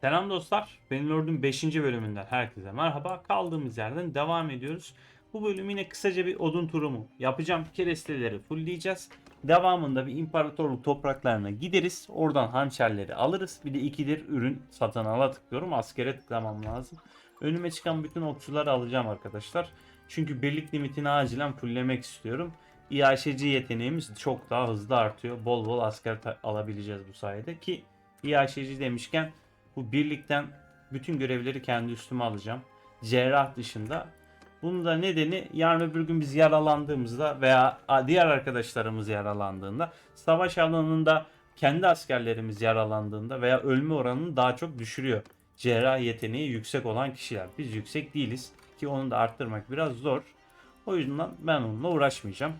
Selam dostlar. Benim Lord'un 5. bölümünden herkese merhaba. Kaldığımız yerden devam ediyoruz. Bu bölüm yine kısaca bir odun turumu yapacağım. Keresteleri fullleyeceğiz. Devamında bir imparatorluk topraklarına gideriz. Oradan hançerleri alırız. Bir de ikidir ürün satın ala tıklıyorum. Askere tıklamam lazım. Önüme çıkan bütün okçuları alacağım arkadaşlar. Çünkü birlik limitini acilen fulllemek istiyorum. İAŞC yeteneğimiz çok daha hızlı artıyor. Bol bol asker alabileceğiz bu sayede ki İAŞC demişken bu birlikten bütün görevleri kendi üstüme alacağım. Cerrah dışında. Bunun da nedeni yarın öbür gün biz yaralandığımızda veya diğer arkadaşlarımız yaralandığında savaş alanında kendi askerlerimiz yaralandığında veya ölme oranını daha çok düşürüyor. Cerrah yeteneği yüksek olan kişiler. Biz yüksek değiliz ki onu da arttırmak biraz zor. O yüzden ben onunla uğraşmayacağım.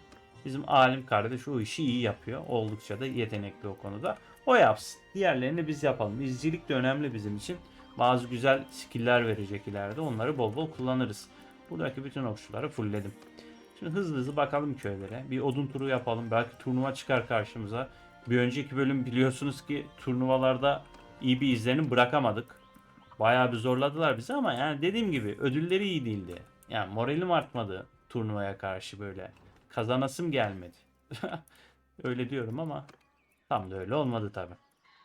Bizim alim kardeş o işi iyi yapıyor. Oldukça da yetenekli o konuda. O yapsın. Diğerlerini biz yapalım. İzcilik de önemli bizim için. Bazı güzel skill'ler verecek ileride. Onları bol bol kullanırız. Buradaki bütün okçuları fullledim. Şimdi hızlı hızlı bakalım köylere. Bir odun turu yapalım. Belki turnuva çıkar karşımıza. Bir önceki bölüm biliyorsunuz ki turnuvalarda iyi bir izlenim bırakamadık. Bayağı bir zorladılar bizi ama yani dediğim gibi ödülleri iyi değildi. Yani moralim artmadı turnuvaya karşı böyle. Kazanasım gelmedi. öyle diyorum ama tam da öyle olmadı tabi.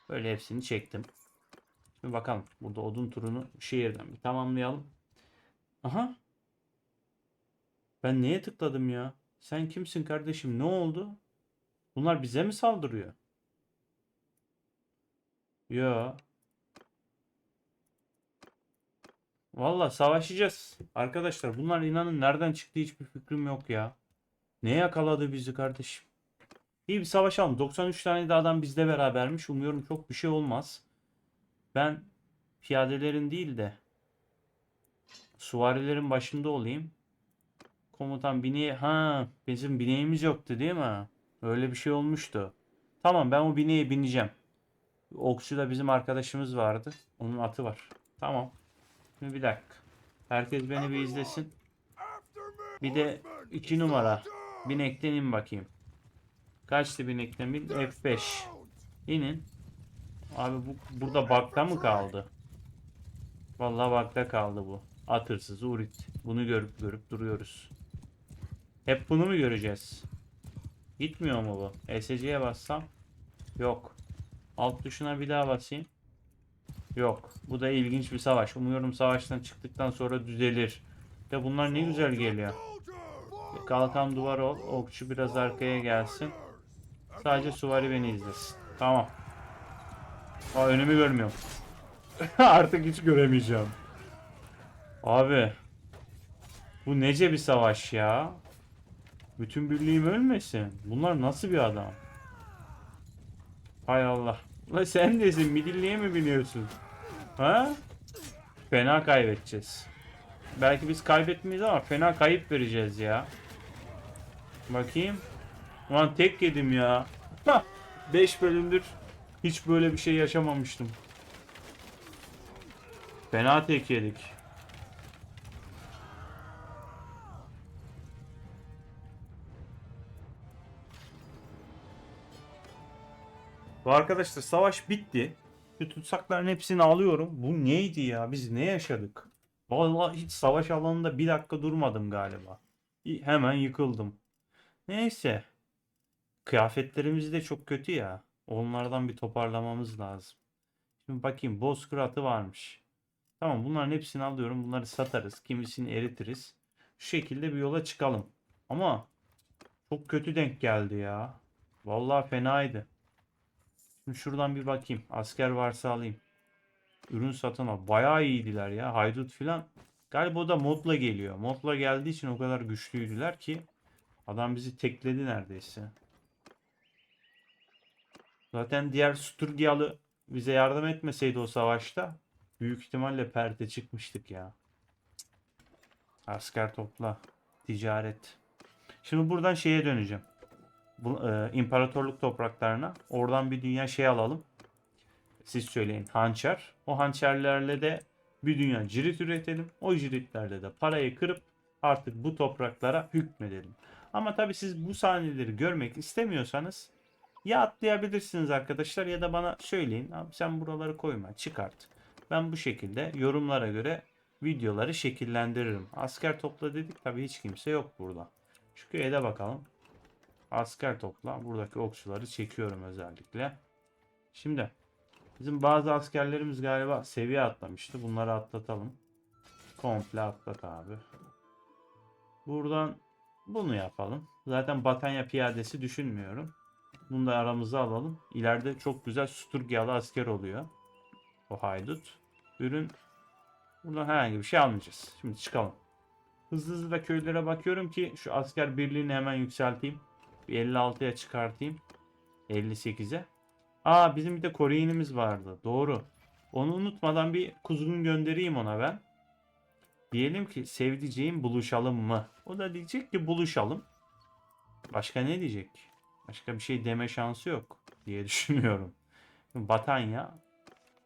Böyle hepsini çektim. Şimdi bakalım burada odun turunu şehirden bir tamamlayalım. Aha. Ben neye tıkladım ya? Sen kimsin kardeşim? Ne oldu? Bunlar bize mi saldırıyor? Yo. Valla savaşacağız. Arkadaşlar bunlar inanın nereden çıktı hiçbir fikrim yok ya. Ne yakaladı bizi kardeşim? İyi bir savaşalım. 93 tane de adam bizle berabermiş. Umuyorum çok bir şey olmaz. Ben piyadelerin değil de suvarilerin başında olayım. Komutan bineği... Ha bizim bineğimiz yoktu değil mi? Öyle bir şey olmuştu. Tamam ben o bineğe bineceğim. Okçuda bizim arkadaşımız vardı. Onun atı var. Tamam. Şimdi bir dakika. Herkes beni bir izlesin. Bir de iki numara. Binekten in bakayım. Kaçtı binekten bin? F5. İnin. Abi bu burada bakta mı kaldı? Vallahi bakta kaldı bu. At hırsızı Urit. Bunu görüp görüp duruyoruz. Hep bunu mu göreceğiz? Gitmiyor mu bu? SC'ye bassam. Yok. Alt tuşuna bir daha basayım. Yok. Bu da ilginç bir savaş. Umuyorum savaştan çıktıktan sonra düzelir. De bunlar ne güzel geliyor. Kalkan duvar ol. Okçu biraz arkaya gelsin. Sadece suvari beni izlesin. Tamam. Aa, önümü görmüyorum. Artık hiç göremeyeceğim. Abi. Bu nece bir savaş ya. Bütün birliğim ölmesin. Bunlar nasıl bir adam? Hay Allah. La sen desin midilliye mi biniyorsun? Ha? Fena kaybedeceğiz. Belki biz kaybetmeyiz ama fena kayıp vereceğiz ya. Bakayım. Ulan tek yedim ya. 5 bölümdür hiç böyle bir şey yaşamamıştım. Fena tek yedik. Bu arkadaşlar savaş bitti. Şu tutsakların hepsini alıyorum. Bu neydi ya? Biz ne yaşadık? Vallahi hiç savaş alanında bir dakika durmadım galiba. Hemen yıkıldım. Neyse. Kıyafetlerimiz de çok kötü ya. Onlardan bir toparlamamız lazım. Şimdi bakayım bozkıratı varmış. Tamam bunların hepsini alıyorum. Bunları satarız. Kimisini eritiriz. Şu şekilde bir yola çıkalım. Ama çok kötü denk geldi ya. Vallahi fenaydı. Şimdi şuradan bir bakayım. Asker varsa alayım. Ürün satın al. Bayağı iyiydiler ya. Haydut filan. Galiba o da modla geliyor. Modla geldiği için o kadar güçlüydüler ki adam bizi tekledi neredeyse. Zaten diğer Sturgiyalı bize yardım etmeseydi o savaşta büyük ihtimalle perde çıkmıştık ya. Asker topla. Ticaret. Şimdi buradan şeye döneceğim. Bu, e, imparatorluk topraklarına. Oradan bir dünya şey alalım. Siz söyleyin hançer. O hançerlerle de bir dünya cirit üretelim. O ciritlerle de parayı kırıp artık bu topraklara hükmedelim. Ama tabi siz bu sahneleri görmek istemiyorsanız ya atlayabilirsiniz arkadaşlar ya da bana söyleyin. Abi sen buraları koyma çıkart. Ben bu şekilde yorumlara göre videoları şekillendiririm. Asker topla dedik tabi hiç kimse yok burada. Şu köye de bakalım. Asker topla. Buradaki okçuları çekiyorum özellikle. Şimdi bizim bazı askerlerimiz galiba seviye atlamıştı. Bunları atlatalım. Komple atlat abi. Buradan bunu yapalım. Zaten Batanya piyadesi düşünmüyorum. Bunu da aramıza alalım. İleride çok güzel Sturgiyalı asker oluyor. O haydut. Ürün Buradan herhangi bir şey almayacağız. Şimdi çıkalım. Hızlı hızlı da köylere bakıyorum ki şu asker birliğini hemen yükselteyim. Bir 56'ya çıkartayım. 58'e. Aa bizim bir de Koreyinimiz vardı. Doğru. Onu unutmadan bir kuzgun göndereyim ona ben. Diyelim ki sevdiceğim buluşalım mı? O da diyecek ki buluşalım. Başka ne diyecek? Başka bir şey deme şansı yok diye düşünüyorum. Batanya.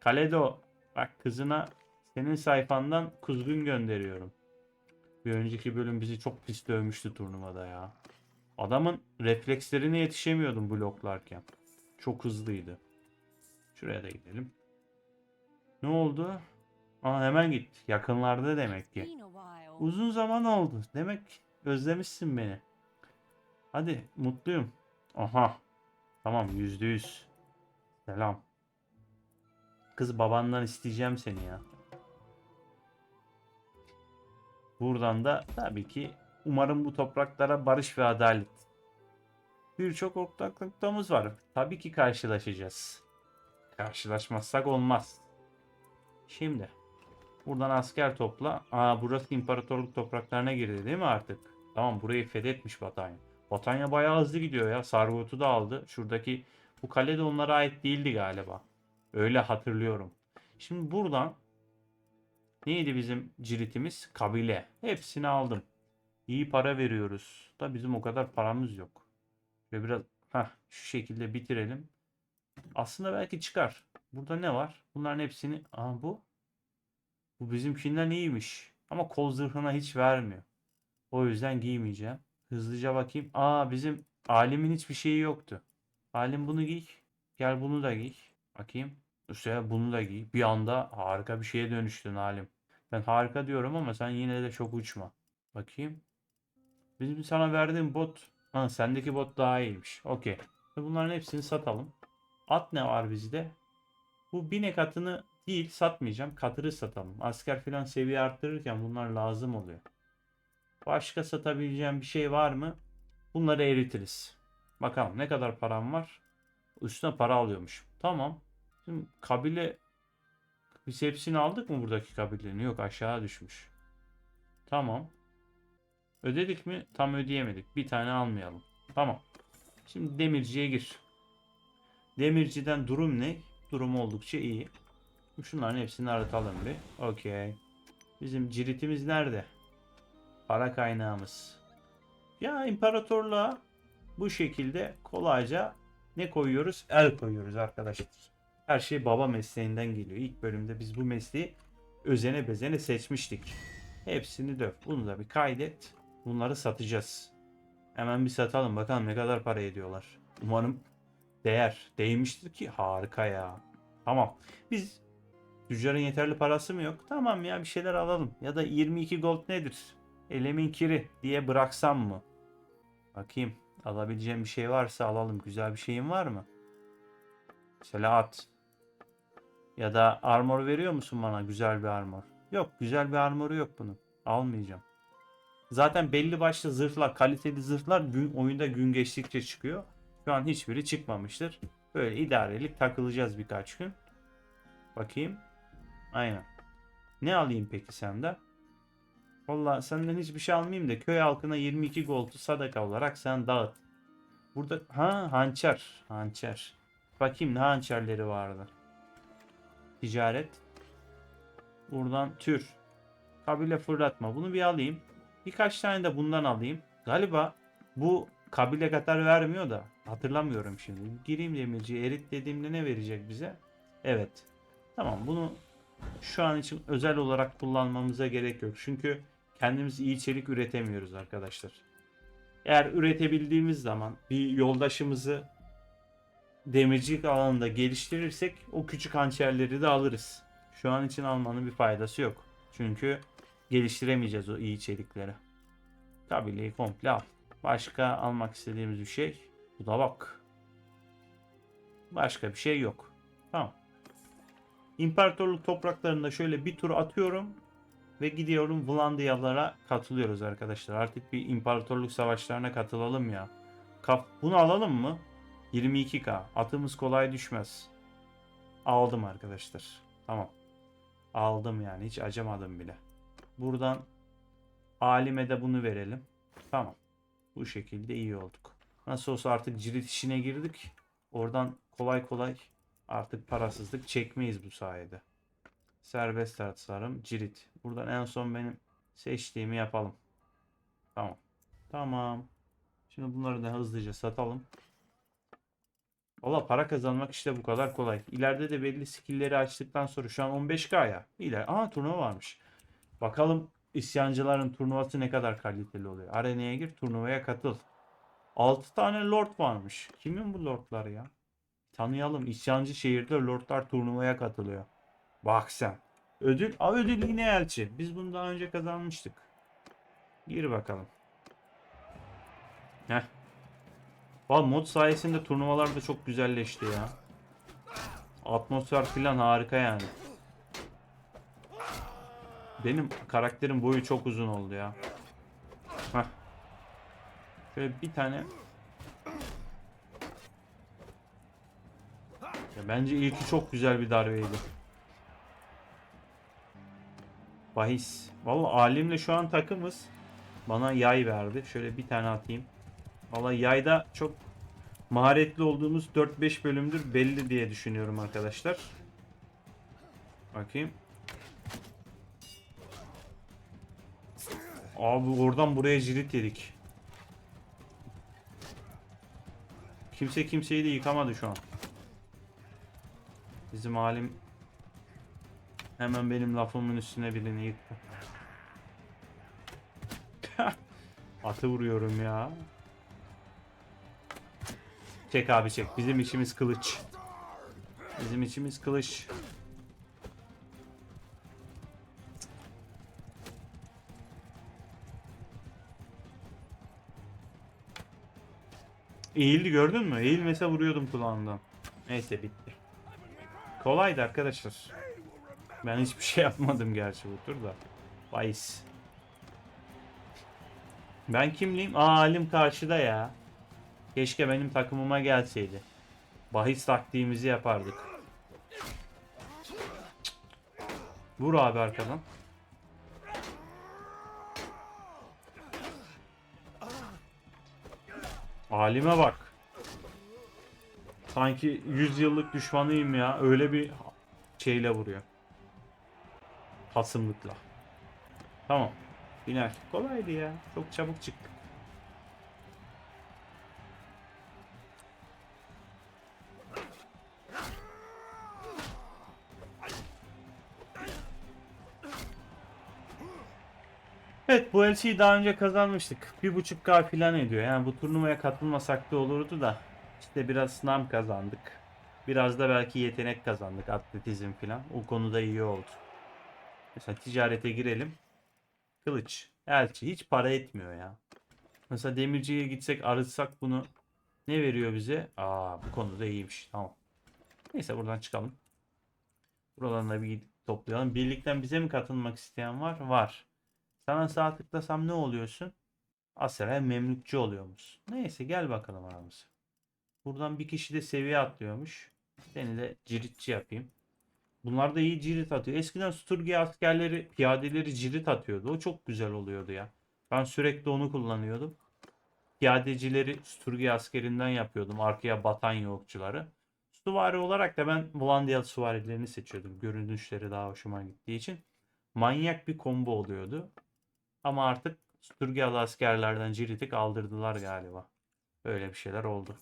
Kaledo bak kızına senin sayfandan kuzgun gönderiyorum. Bir önceki bölüm bizi çok pis dövmüştü turnuvada ya. Adamın reflekslerine yetişemiyordum bloklarken. Çok hızlıydı. Şuraya da gidelim. Ne oldu? Aa hemen git. Yakınlarda demek ki. Uzun zaman oldu. Demek özlemişsin beni. Hadi mutluyum. Aha. Tamam yüzde yüz. Selam. Kız babandan isteyeceğim seni ya. Buradan da tabii ki umarım bu topraklara barış ve adalet. Birçok ortaklıklarımız var. Tabii ki karşılaşacağız. Karşılaşmazsak olmaz. Şimdi buradan asker topla. Aa burası imparatorluk topraklarına girdi değil mi artık? Tamam burayı fethetmiş Batanya. Batanya bayağı hızlı gidiyor ya. Sargot'u da aldı. Şuradaki bu kale de onlara ait değildi galiba. Öyle hatırlıyorum. Şimdi buradan neydi bizim ciritimiz? Kabile. Hepsini aldım. İyi para veriyoruz. Da bizim o kadar paramız yok. Ve biraz heh, şu şekilde bitirelim. Aslında belki çıkar. Burada ne var? Bunların hepsini... Aa bu. Bu bizimkinden iyiymiş. Ama kol zırhına hiç vermiyor. O yüzden giymeyeceğim. Hızlıca bakayım. Aa bizim alimin hiçbir şeyi yoktu. Alim bunu giy. Gel bunu da giy. Bakayım. Üstüne bunu da giy. Bir anda harika bir şeye dönüştün Alim. Ben harika diyorum ama sen yine de çok uçma. Bakayım. Bizim sana verdiğim bot. Ha, sendeki bot daha iyiymiş. Okey. Bunların hepsini satalım. At ne var bizde? Bu binek atını değil satmayacağım. Katırı satalım. Asker filan seviye arttırırken bunlar lazım oluyor. Başka satabileceğim bir şey var mı? Bunları eritiriz. Bakalım ne kadar param var. Üstüne para alıyormuş. Tamam. Şimdi kabile biz hepsini aldık mı buradaki kabilenin? Yok aşağı düşmüş. Tamam. Ödedik mi? Tam ödeyemedik. Bir tane almayalım. Tamam. Şimdi demirciye gir. Demirciden durum ne? Durum oldukça iyi. Şunların hepsini aratalım bir. Okey. Bizim ciritimiz nerede? Para kaynağımız. Ya imparatorluğa bu şekilde kolayca ne koyuyoruz? El koyuyoruz arkadaşlar. Her şey baba mesleğinden geliyor. İlk bölümde biz bu mesleği özene bezene seçmiştik. Hepsini döv. Bunu da bir kaydet. Bunları satacağız. Hemen bir satalım bakalım ne kadar para ediyorlar. Umarım değer. Değmiştir ki harika ya. Tamam. Biz tüccarın yeterli parası mı yok? Tamam ya bir şeyler alalım. Ya da 22 gold nedir? Elimin kiri diye bıraksam mı? Bakayım. Alabileceğim bir şey varsa alalım. Güzel bir şeyin var mı? Mesela at. Ya da armor veriyor musun bana? Güzel bir armor. Yok. Güzel bir armoru yok bunun. Almayacağım. Zaten belli başlı zırhlar, kaliteli zırhlar gün, oyunda gün geçtikçe çıkıyor. Şu an hiçbiri çıkmamıştır. Böyle idarelik takılacağız birkaç gün. Bakayım. Aynen. Ne alayım peki senden? Valla senden hiçbir şey almayayım da köy halkına 22 gold'u sadaka olarak sen dağıt. Burada ha hançer. Hançer. Bakayım ne hançerleri vardı. Ticaret. Buradan tür. Kabile fırlatma. Bunu bir alayım. Birkaç tane de bundan alayım. Galiba bu kabile kadar vermiyor da hatırlamıyorum şimdi. Gireyim demirciye erit dediğimde ne verecek bize? Evet. Tamam bunu şu an için özel olarak kullanmamıza gerek yok. Çünkü kendimiz iyi çelik üretemiyoruz arkadaşlar. Eğer üretebildiğimiz zaman bir yoldaşımızı demircilik alanında geliştirirsek o küçük hançerleri de alırız. Şu an için almanın bir faydası yok. Çünkü geliştiremeyeceğiz o iyi çelikleri. Kabileyi komple al. Başka almak istediğimiz bir şey. Bu da bak. Başka bir şey yok. Tamam. İmparatorluk topraklarında şöyle bir tur atıyorum ve gidiyorum Vlandiyalara katılıyoruz arkadaşlar. Artık bir imparatorluk savaşlarına katılalım ya. Kap bunu alalım mı? 22k. Atımız kolay düşmez. Aldım arkadaşlar. Tamam. Aldım yani hiç acımadım bile. Buradan Alime de bunu verelim. Tamam. Bu şekilde iyi olduk. Nasıl olsa artık cirit işine girdik. Oradan kolay kolay artık parasızlık çekmeyiz bu sayede. Serbest tartışlarım cirit. Buradan en son benim seçtiğimi yapalım. Tamam. Tamam. Şimdi bunları da hızlıca satalım. Valla para kazanmak işte bu kadar kolay. İleride de belli skill'leri açtıktan sonra şu an 15k ya. İler. Aa turnuva varmış. Bakalım isyancıların turnuvası ne kadar kaliteli oluyor. Arenaya gir turnuvaya katıl. 6 tane lord varmış. Kimin bu lordlar ya? Tanıyalım. İsyancı şehirde lordlar turnuvaya katılıyor. Bak sen. Ödül. Aa, ödül yine elçi. Biz bunu daha önce kazanmıştık. Gir bakalım. Heh. Valla mod sayesinde turnuvalar da çok güzelleşti ya. Atmosfer falan harika yani. Benim karakterin boyu çok uzun oldu ya. Heh. Şöyle bir tane. Ya bence ilki çok güzel bir darbeydi. Bahis. Valla alimle şu an takımız. Bana yay verdi. Şöyle bir tane atayım. Valla yayda çok maharetli olduğumuz 4-5 bölümdür belli diye düşünüyorum arkadaşlar. Bakayım. Abi oradan buraya cirit yedik. Kimse kimseyi de yıkamadı şu an. Bizim halim hemen benim lafımın üstüne birini yıktı. Atı vuruyorum ya. Çek abi çek. Bizim içimiz kılıç. Bizim içimiz kılıç. Eğildi gördün mü? Eğilmese vuruyordum kulağından. Neyse bitti. Kolaydı arkadaşlar. Ben hiçbir şey yapmadım gerçi bu turda. Bahis. Ben kimliyim? Aa Halim karşıda ya. Keşke benim takımıma gelseydi. Bahis taktiğimizi yapardık. Vur abi arkadan. Halime bak. Sanki 100 yıllık düşmanıyım ya. Öyle bir şeyle vuruyor. Hasımlıkla. Tamam. Biner. Kolaydı ya. Çok çabuk çıktık. Evet bu LC'yi daha önce kazanmıştık. 1.5K falan ediyor. Yani bu turnuvaya katılmasak da olurdu da. İşte biraz sınav kazandık. Biraz da belki yetenek kazandık. Atletizm falan. O konuda iyi oldu. Mesela ticarete girelim. Kılıç. Elçi. Hiç para etmiyor ya. Mesela demirciye gitsek arıtsak bunu ne veriyor bize? Aa bu konuda iyiymiş. Tamam. Neyse buradan çıkalım. Buradan da bir toplayalım. Birlikten bize mi katılmak isteyen var? Var. Sana sağ tıklasam ne oluyorsun? Asera memlükçü oluyormuş. Neyse gel bakalım aramıza. Buradan bir kişi de seviye atlıyormuş. Seni de ciritçi yapayım. Bunlar da iyi cirit atıyor. Eskiden Sturgi askerleri, piyadeleri cirit atıyordu. O çok güzel oluyordu ya. Ben sürekli onu kullanıyordum. Piyadecileri Sturgi askerinden yapıyordum. Arkaya batan yokçuları. Süvari olarak da ben Vlandiyal süvarilerini seçiyordum. Görünüşleri daha hoşuma gittiği için. Manyak bir combo oluyordu. Ama artık Sturgiyalı askerlerden Cirit'i kaldırdılar galiba. Böyle bir şeyler oldu.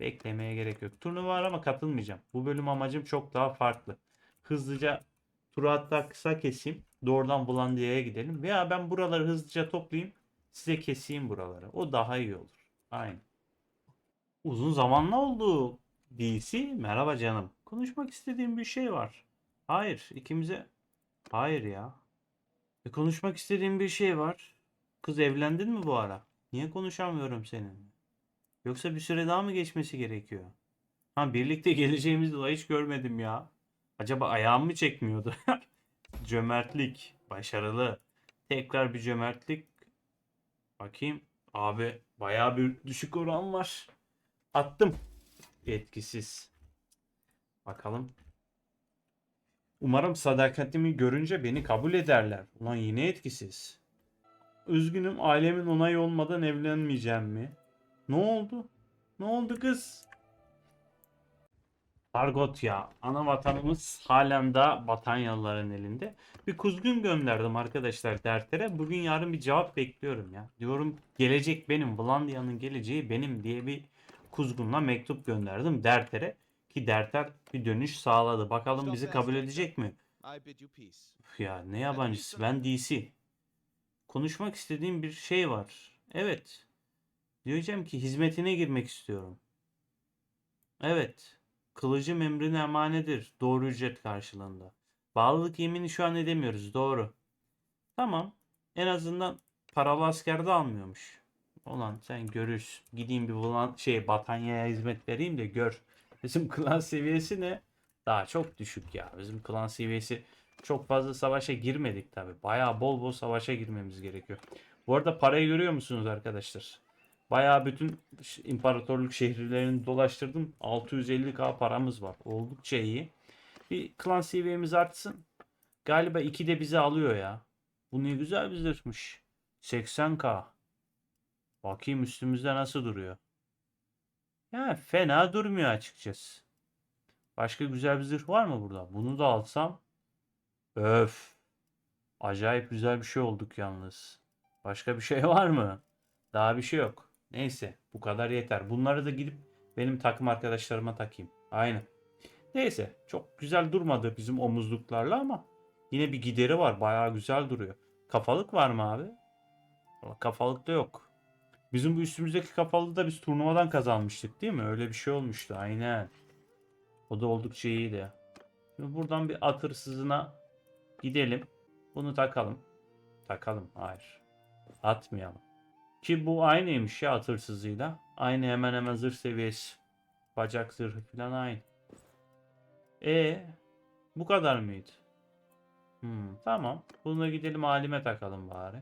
Beklemeye gerek yok. Turnuva var ama katılmayacağım. Bu bölüm amacım çok daha farklı. Hızlıca turu hatta kısa keseyim. Doğrudan Vlandiya'ya gidelim. Veya ben buraları hızlıca toplayayım. Size keseyim buraları. O daha iyi olur. Aynen. Uzun zamanla oldu. DC merhaba canım. Konuşmak istediğim bir şey var. Hayır, ikimize hayır ya. E, konuşmak istediğim bir şey var. Kız evlendin mi bu ara? Niye konuşamıyorum seninle? Yoksa bir süre daha mı geçmesi gerekiyor? Ha birlikte geleceğimizi daha hiç görmedim ya. Acaba ayağım mı çekmiyordu? Cömertlik. Başarılı. Tekrar bir cömertlik. Bakayım. Abi bayağı bir düşük oran var. Attım. Etkisiz. Bakalım. Umarım sadakatimi görünce beni kabul ederler. Ulan yine etkisiz. Üzgünüm ailemin onayı olmadan evlenmeyeceğim mi? Ne oldu? Ne oldu kız? Argot ya. Ana vatanımız halen daha Batanyalıların elinde. Bir kuzgun gönderdim arkadaşlar dertere. Bugün yarın bir cevap bekliyorum ya. Diyorum gelecek benim. Vlandia'nın geleceği benim diye bir kuzgunla mektup gönderdim dertere. Ki derter bir dönüş sağladı. Bakalım bizi kabul edecek mi? Üf ya ne yabancısı ben DC. Konuşmak istediğim bir şey var. Evet. Diyeceğim ki hizmetine girmek istiyorum. Evet. Kılıcım emrine emanedir. Doğru ücret karşılığında. Bağlılık yemini şu an edemiyoruz. Doğru. Tamam. En azından paralı asker de almıyormuş. Ulan sen görürsün. Gideyim bir bulan şey Batanya'ya hizmet vereyim de gör. Bizim klan seviyesi ne? Daha çok düşük ya. Bizim klan seviyesi çok fazla savaşa girmedik tabi. Bayağı bol bol savaşa girmemiz gerekiyor. Bu arada parayı görüyor musunuz arkadaşlar? Bayağı bütün imparatorluk şehirlerini dolaştırdım. 650k paramız var. Oldukça iyi. Bir klan seviyemiz artsın. Galiba 2 de bizi alıyor ya. Bu ne güzel bir zırhmış. 80k. Bakayım üstümüzde nasıl duruyor. Ya fena durmuyor açıkçası. Başka güzel bir zırh var mı burada? Bunu da alsam. Öf. Acayip güzel bir şey olduk yalnız. Başka bir şey var mı? Daha bir şey yok. Neyse bu kadar yeter. Bunları da gidip benim takım arkadaşlarıma takayım. Aynen. Neyse çok güzel durmadı bizim omuzluklarla ama yine bir gideri var. Bayağı güzel duruyor. Kafalık var mı abi? Kafalık da yok. Bizim bu üstümüzdeki kafalığı da biz turnuvadan kazanmıştık değil mi? Öyle bir şey olmuştu aynen. O da oldukça iyiydi. Şimdi buradan bir at hırsızına gidelim. Bunu takalım. Takalım. Hayır. Atmayalım. Ki bu aynıymış ya at hırsızıyla. Aynı hemen hemen zırh seviyesi. Bacak zırhı falan aynı. E bu kadar mıydı? Hmm, tamam. Bunu da gidelim halime takalım bari.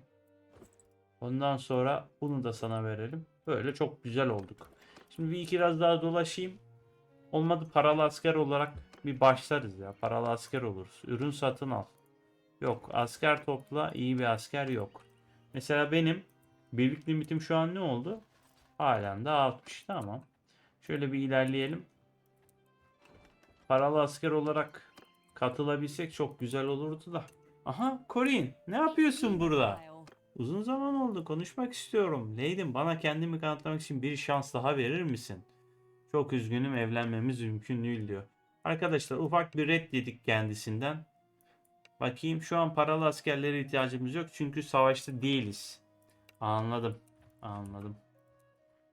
Ondan sonra bunu da sana verelim. Böyle çok güzel olduk. Şimdi bir iki biraz daha dolaşayım. Olmadı paralı asker olarak bir başlarız ya. Paralı asker oluruz. Ürün satın al. Yok asker topla iyi bir asker yok. Mesela benim birlik limitim şu an ne oldu? Halen de 60 tamam. Şöyle bir ilerleyelim. Paralı asker olarak katılabilsek çok güzel olurdu da. Aha Corin ne yapıyorsun burada? Uzun zaman oldu konuşmak istiyorum. Leydim bana kendimi kanıtlamak için bir şans daha verir misin? Çok üzgünüm evlenmemiz mümkün değil diyor. Arkadaşlar ufak bir red yedik kendisinden. Bakayım şu an paralı askerlere ihtiyacımız yok çünkü savaşta değiliz. Anladım. Anladım.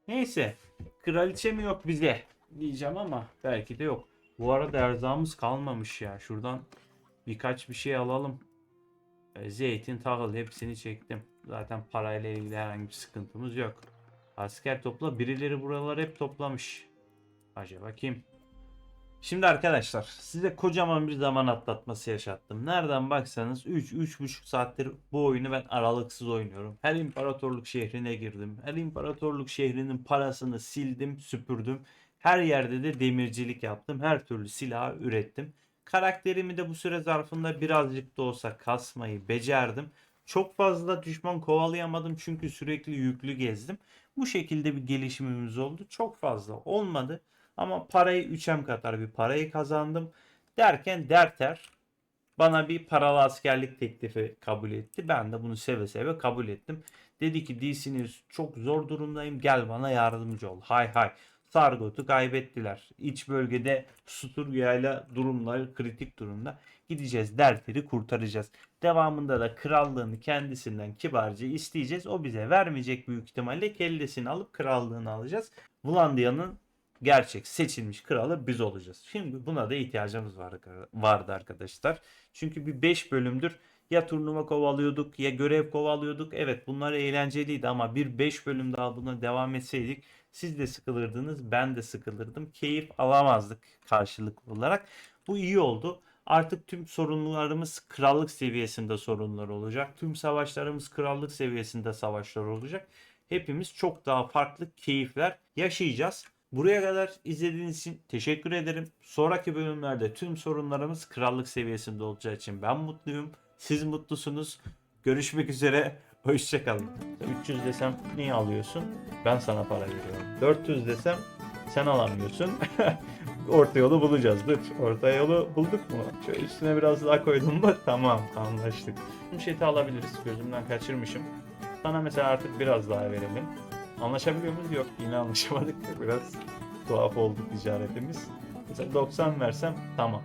Neyse. Kraliçe mi yok bize? Diyeceğim ama belki de yok. Bu arada erzağımız kalmamış ya. Şuradan birkaç bir şey alalım. E, Zeytin, tahıl hepsini çektim. Zaten parayla ilgili herhangi bir sıkıntımız yok. Asker topla. Birileri buraları hep toplamış. Acaba kim? Şimdi arkadaşlar size kocaman bir zaman atlatması yaşattım. Nereden baksanız 3-3,5 saattir bu oyunu ben aralıksız oynuyorum. Her imparatorluk şehrine girdim. Her imparatorluk şehrinin parasını sildim, süpürdüm. Her yerde de demircilik yaptım. Her türlü silah ürettim. Karakterimi de bu süre zarfında birazcık da olsa kasmayı becerdim. Çok fazla düşman kovalayamadım çünkü sürekli yüklü gezdim. Bu şekilde bir gelişimimiz oldu. Çok fazla olmadı. Ama parayı 3'em kadar bir parayı kazandım. Derken Derter bana bir paralı askerlik teklifi kabul etti. Ben de bunu seve seve kabul ettim. Dedi ki DC'niz çok zor durumdayım gel bana yardımcı ol. Hay hay. Sargot'u kaybettiler. İç bölgede Sturgia'yla durumları kritik durumda. Gideceğiz Derter'i kurtaracağız. Devamında da krallığını kendisinden kibarca isteyeceğiz. O bize vermeyecek büyük ihtimalle kellesini alıp krallığını alacağız. Vlandia'nın gerçek seçilmiş kralı biz olacağız. Şimdi buna da ihtiyacımız var, vardı arkadaşlar. Çünkü bir 5 bölümdür ya turnuva kovalıyorduk ya görev kovalıyorduk. Evet bunlar eğlenceliydi ama bir 5 bölüm daha buna devam etseydik siz de sıkılırdınız ben de sıkılırdım. Keyif alamazdık karşılıklı olarak. Bu iyi oldu. Artık tüm sorunlarımız krallık seviyesinde sorunlar olacak. Tüm savaşlarımız krallık seviyesinde savaşlar olacak. Hepimiz çok daha farklı keyifler yaşayacağız. Buraya kadar izlediğiniz için teşekkür ederim. Sonraki bölümlerde tüm sorunlarımız krallık seviyesinde olacağı için ben mutluyum. Siz mutlusunuz. Görüşmek üzere. Hoşçakalın. 300 desem niye alıyorsun? Ben sana para veriyorum. 400 desem sen alamıyorsun. Orta yolu bulacağız. Dur. Orta yolu bulduk mu? Şöyle üstüne biraz daha koydum mu? Tamam anlaştık. Bu şeyi alabiliriz. Gözümden kaçırmışım. Sana mesela artık biraz daha verelim. Anlaşabiliyor muyuz? Yok yine anlaşamadık. Biraz tuhaf oldu ticaretimiz. Mesela 90 versem tamam.